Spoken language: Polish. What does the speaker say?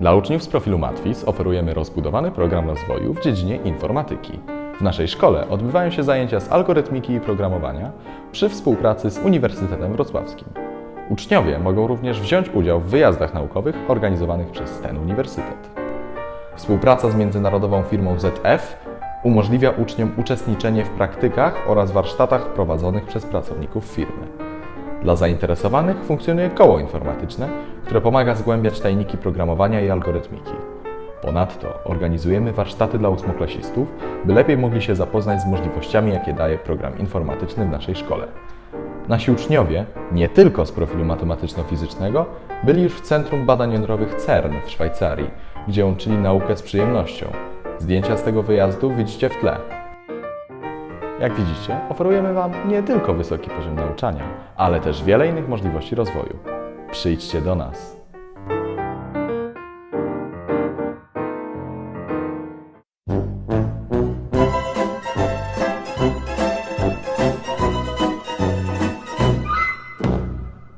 Dla uczniów z profilu Matwis oferujemy rozbudowany program rozwoju w dziedzinie informatyki. W naszej szkole odbywają się zajęcia z algorytmiki i programowania przy współpracy z Uniwersytetem Wrocławskim. Uczniowie mogą również wziąć udział w wyjazdach naukowych organizowanych przez ten uniwersytet. Współpraca z międzynarodową firmą ZF umożliwia uczniom uczestniczenie w praktykach oraz warsztatach prowadzonych przez pracowników firmy. Dla zainteresowanych funkcjonuje koło informatyczne, które pomaga zgłębiać tajniki programowania i algorytmiki. Ponadto organizujemy warsztaty dla ósmoklasistów, by lepiej mogli się zapoznać z możliwościami, jakie daje program informatyczny w naszej szkole. Nasi uczniowie, nie tylko z profilu matematyczno-fizycznego, byli już w Centrum Badań Jądrowych CERN w Szwajcarii, gdzie łączyli naukę z przyjemnością. Zdjęcia z tego wyjazdu widzicie w tle. Jak widzicie, oferujemy Wam nie tylko wysoki poziom nauczania, ale też wiele innych możliwości rozwoju. Przyjdźcie do nas.